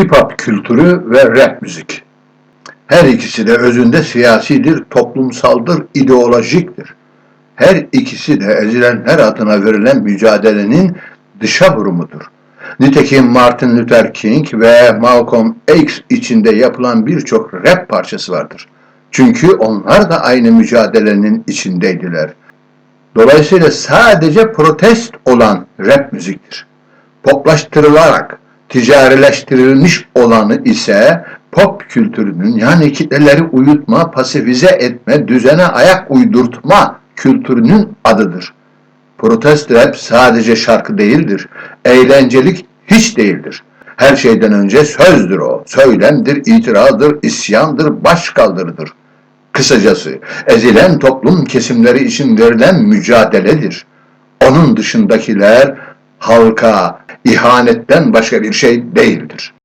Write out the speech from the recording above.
Hip hop kültürü ve rap müzik. Her ikisi de özünde siyasidir, toplumsaldır, ideolojiktir. Her ikisi de ezilenler adına verilen mücadelenin dışa vurumudur. Nitekim Martin Luther King ve Malcolm X içinde yapılan birçok rap parçası vardır. Çünkü onlar da aynı mücadelenin içindeydiler. Dolayısıyla sadece protest olan rap müziktir. Poplaştırılarak ticarileştirilmiş olanı ise pop kültürünün yani kitleleri uyutma, pasifize etme, düzene ayak uydurtma kültürünün adıdır. Protest rap sadece şarkı değildir. Eğlencelik hiç değildir. Her şeyden önce sözdür o. Söylemdir, itirazdır, isyandır, başkaldırıdır. Kısacası ezilen toplum kesimleri için verilen mücadeledir. Onun dışındakiler halka ihanetten başka bir şey değildir.